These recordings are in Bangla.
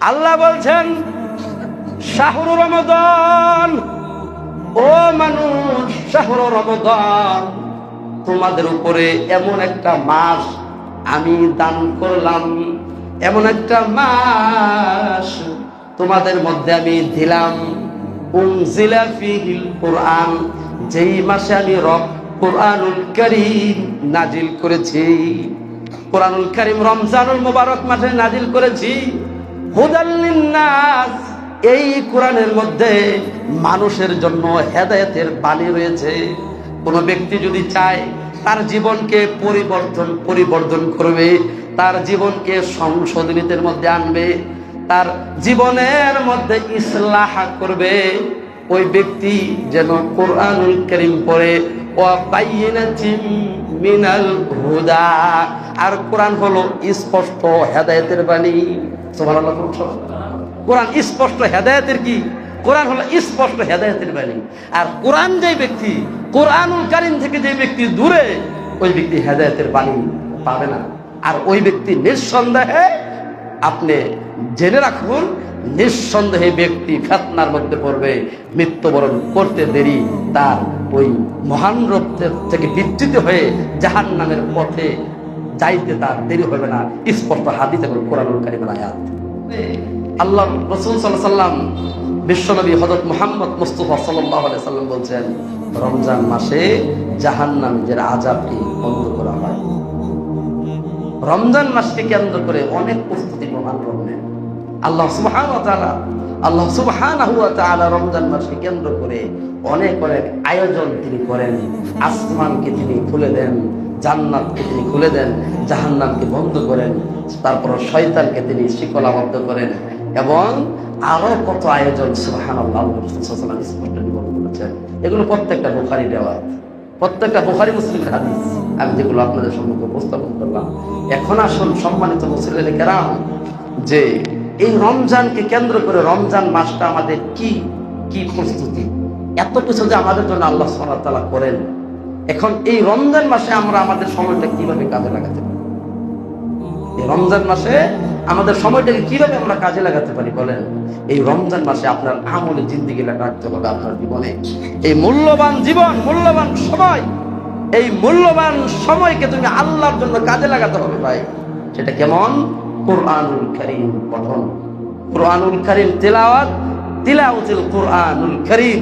আল্লাহ বলছেন, শাহরু রমদান ও মানুষ, শাহরু রমদান তোমাদের উপরে এমন একটা মাস আমি দান করলাম, এমন একটা মাস তোমাদের মধ্যে আমি দিলাম। কোরআন, যেই মাসে আমি রব কোরআনুল করিম নাজিল করেছি, কোরআনুল করিম রমজানুল মুবারক মাসে নাজিল করেছি এই কোরআনের মধ্যে মানুষের জন্য হেদায়তের বাণী রয়েছে। কোনো ব্যক্তি যদি চায় তার জীবনকে পরিবর্তন পরিবর্তন করবে, তার জীবনকে সংশোধনীতের মধ্যে আনবে, তার জীবনের মধ্যে ইসলাহ করবে ওই ব্যক্তি যেন কোরআনুল করিম পড়ে মিনাল হুদা। আর কোরআন হলো স্পষ্ট হেদায়তের বাণী। কোরআন স্পষ্ট হেদায়তের কি? কোরআন হলো স্পষ্ট হেদায়তের বাণী। আর কোরআন যে ব্যক্তি, কোরআনুল কারিম থেকে যে ব্যক্তি দূরে, ওই ব্যক্তি হেদায়তের বাণী পাবে না। আর ওই ব্যক্তি নিঃসন্দেহে আপনি জেনে রাখুন নিঃসন্দেহে ব্যক্তি ফেতনার মধ্যে পড়বে, মৃত্যুবরণ করতে দেরি, তার ওই মহান রূপ থেকে বিচ্যুত হয়ে জাহান নামের পথে যাইতে তার দেরি হবে না। স্পষ্ট হাদিস এবং কোরআনুল কারিমের আল্লাহ রসুল সাল্লাহ সাল্লাম বিশ্বনবী হজরত মোহাম্মদ মুস্তফা সাল্লাহ সাল্লাম বলছেন, রমজান মাসে জাহান্নাম যে আজাবকে বন্ধ করা হয়। রমজান মাসকে কেন্দ্র করে অনেক প্রস্তুতি প্রমাণ করবেন আল্লাহ সুবহান আল্লাহ সুবহান রমজান মাসকে কেন্দ্র করে অনেক অনেক আয়োজন তিনি করেন। আসমানকে তিনি খুলে দেন, জান্নাতকে তিনি খুলে দেন, জাহান্নামকে বন্ধ করেন, তারপর শয়তানকে তিনি শিকলাবদ্ধ করেন এবং আরও কত আয়োজন আল্লাহ স্পষ্ট নিবন্ধ করেছেন। এগুলো প্রত্যেকটা বোখারি দেওয়া প্রত্যেকটা বোখারি মুসলিমের হাদিস। আমি যেগুলো আপনাদের সম্মুখে উপস্থাপন করলাম। এখন আসুন সম্মানিত মুসলিম কেরাম যে এই রমজানকে কেন্দ্র করে রমজান মাসটা আমাদের কি কি প্রস্তুতি? এত কিছু যে আমাদের জন্য আল্লাহ সাল্লাহ করেন। এখন এই রমজান মাসে আমরা আমাদের সময়টা কীভাবে কাজে লাগাতে পারি? এই রমজান মাসে আমাদের সময়টাকে কীভাবে আমরা কাজে লাগাতে পারি বলেন? এই রমজান মাসে আপনার আমলে জিন্দিগি রাখতে হবে আপনার জীবনে। এই মূল্যবান জীবন, মূল্যবান সময়, এই মূল্যবান সময়কে তুমি আল্লাহর জন্য কাজে লাগাতে হবে ভাই। সেটা কেমন? কোরআনুল করিম পঠন। কোরআনুল করিম তেলাওয়াত, তিলাওয়াতিল কোরআনুল করিম।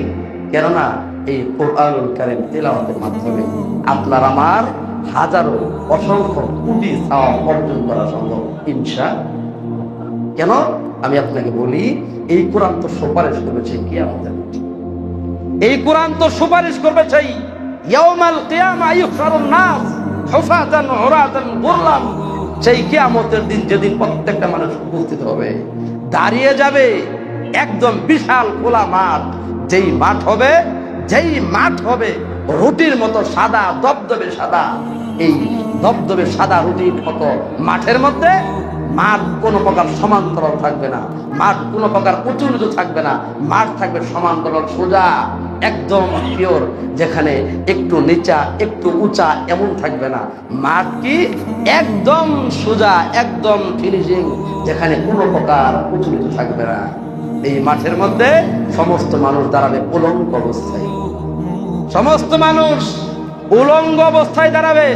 কেননা এই কোরআনুল করিম তেলাওয়াতের মাধ্যমে আপনার আমার হাজারো অসংখ্য কোটি চাওয়া অর্জন করা সম্ভব, ইনশা। কেন? আমি আপনাকে বলি, এই কোরআন তো সুপারিশ করেছে কি আমাদের? এই কোরআন তো সুপারিশ করবে চাই ইয়াউমাল কিয়ামা ইউহশারুন নাস হুফাতান উরাতান গুরলাম সেই কিয়ামতের দিন যেদিন প্রত্যেকটা মানুষ উপস্থিত হবে, দাঁড়িয়ে যাবে একদম বিশাল খোলা মাঠ। যেই মাঠ হবে, যেই মাঠ হবে, রুটির মতো সাদা দবদবে সাদা। এই দবদবে সাদা রুটির মতো মাঠের মধ্যে মাঠ কোনো প্রকার সমান্তরাল থাকবে না। মাঠ কোনো প্রকার উঁচু থাকবে না। মাঠ থাকবে সমান্তরাল সোজা। একদম পিওর যেখানে একটু নিচা, একটু উঁচা এমন থাকবে না। মাঠ কি একদম সোজা, একদম ফিনিশিং যেখানে কোনো প্রকার উঁচু থাকবে না। এই মাঠের মধ্যে সমস্ত মানুষ দাঁড়াবে উলঙ্গ অবস্থায়। সমস্ত মানুষ উলঙ্গ অবস্থায় দাঁড়াবে।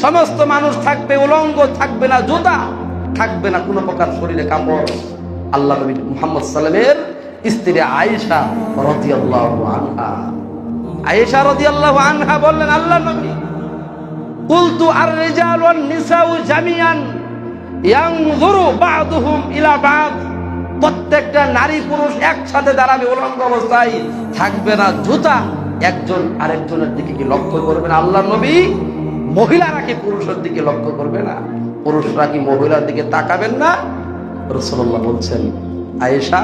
সমস্ত মানুষ থাকবে উলঙ্গ, থাকবে না জুতা, থাকবে না কোনো প্রকার শরীরে কাপড়। আল্লাহ নবী মুহাম্মদ সাল্লামের স্ত্রী আয়েশা রাদিয়াল্লাহু আনহা। আয়েশা রাদিয়াল্লাহু আনহা বললেন, আল্লাহ নবী, কুলতু আর রিজাল ওয়ান নিসাউ জামিয়ান ইয়ানজুরু বা'দুহুম ইলা বা'দ। প্রত্যেকটা নারী পুরুষ একসাথে দাঁড়াবে উলঙ্গ অবস্থায় থাকবে না। জুতা একজন আরেকজনের দিকে কি লক্ষ্য করবে না? আল্লাহ নবী, মহিলারা কি পুরুষের দিকে লক্ষ্য করবে না? পুরুষরা কি মহিলার দিকে তাকাবেন না? রসল্লাহ বলছেন, আয়েশা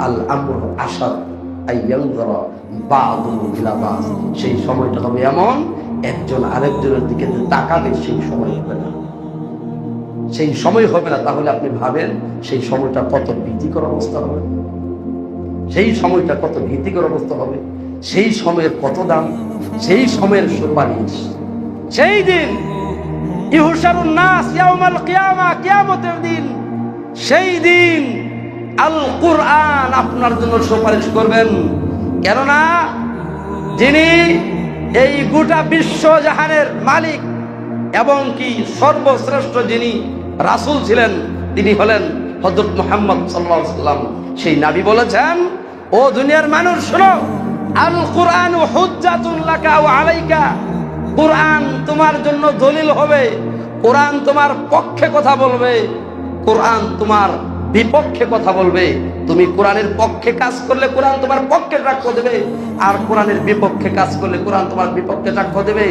আল আমর আশার সেই সময়টা হবে এমন, একজন আরেকজনের দিকে তাকাবে সেই সময় হবে না। সেই সময় হবে না, তাহলে আপনি ভাবেন সেই সময়টা কত ভীতিকর অবস্থা হবে। সেই সময়টা কত ভীতিকর অবস্থা হবে। সেই সময়ের কত দাম, সেই সময়ের সুপারিশ। সেই দিন ইহুসারুন নাস ইয়াউমাল কিয়ামা, কিয়ামতের দিন, সেই দিন আল কোরআন আপনার জন্য সুপারিশ করবেন। কেননা যিনি এই গোটা বিশ্ব জাহানের মালিক এবং কি সর্বশ্রেষ্ঠ যিনি রাসূল ছিলেন, তিনি হলেন হযরত মুহাম্মদ সাল্লাল্লাহু সাল্লাম সেই নবী বলেছেন, ও দুনিয়ার মানুষ, শোনো আল কোরআন ওয়া আলাইকা। কোরআন তোমার জন্য দলিল হবে, কোরআন তোমার পক্ষে কথা বলবে, কোরআন তোমার বিপক্ষে কথা বলবে। তুমি কোরআনের পক্ষে কাজ করলে কোরআন তোমার পক্ষে সাক্ষ্য দেবে। আর কোরআনের বিপক্ষে কাজ করলে কোরআন তোমার বিপক্ষে সাক্ষ্য দেবে।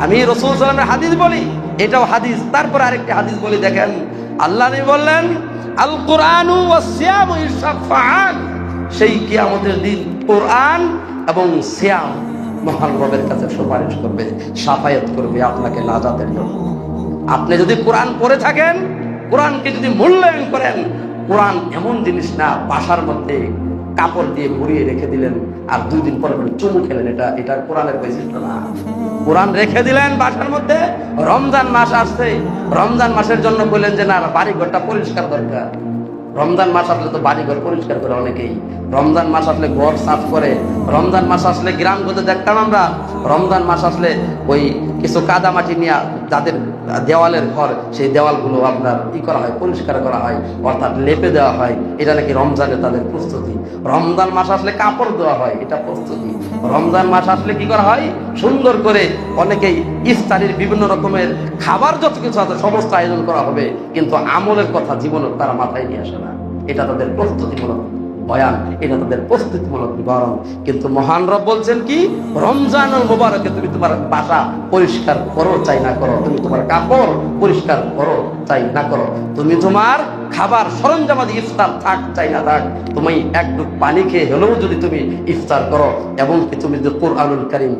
আমি রসুল সালামের হাদিস বলি। এটাও হাদিস। তারপর আরেকটি হাদিস বলি, দেখেন। আল্লাহ বললেন আল কোরআনু সেই কিয়ামতের দিন কোরআন এবং সিয়াম মহান রবের কাছে সুপারিশ করবে, সাফায়াত করবে আপনাকে নাজাতের জন্য। আপনি যদি কোরআন পড়ে থাকেন, কোরআনকে যদি মূল্যায়ন করেন কোরআন এমন জিনিস না, বাসার মধ্যে কাপড় দিয়ে ভরিয়ে রেখে দিলেন আর দুই দিন পরে চুমু খেলেন, এটা এটা কোরআনের বৈশিষ্ট্য না। কোরআন রেখে দিলেন বাসার মধ্যে, রমজান মাস আসছে, রমজান মাসের জন্য বললেন যে না বাড়ি ঘরটা পরিষ্কার দরকার। রমজান মাস আসলে তো বাড়িঘর পরিষ্কার করে অনেকেই। রমজান মাস আসলে ঘর সাফ করে, রমজান মাস আসলে গ্রামগঞ্জে দেখতাম আমরা, রমজান মাস আসলে ওই কিছু কাদা মাটি নিয়ে যাদের দেওয়ালের ঘর, সেই দেওয়ালগুলো আপনার ই করা হয়, পরিষ্কার করা হয়, অর্থাৎ লেপে দেওয়া হয়। এটা নাকি রমজানে তাদের প্রস্তুতি। রমজান মাস আসলে কাপড় দেওয়া হয়, এটা প্রস্তুতি। রমজান মাস আসলে কি করা হয়? সুন্দর করে অনেকেই ইফতারির বিভিন্ন রকমের খাবার যত কিছু আছে, সমস্ত আয়োজন করা হবে, কিন্তু আমলের কথা জীবনে তারা মাথায় নিয়ে আসে না। এটা তাদের প্রস্তুতিমূলক বয়ান, এটা তাদের প্রস্তুতিমূলক বিবরণ। কিন্তু মহান রব বলছেন কি? রমজানুল মোবারকে তুমি তোমার বাসা পরিষ্কার করো, চাই না করো। তুমি তোমার কাপড় পরিষ্কার করো, চাই না করো। তুমি তোমার খাবার সরঞ্জামাদি ইফতার থাক, চাই না থাক। তুমি এক পানি খেয়ে হলেও যদি তুমি ইফতার করো, এবং তুমি যদি কোরআনুল কারিম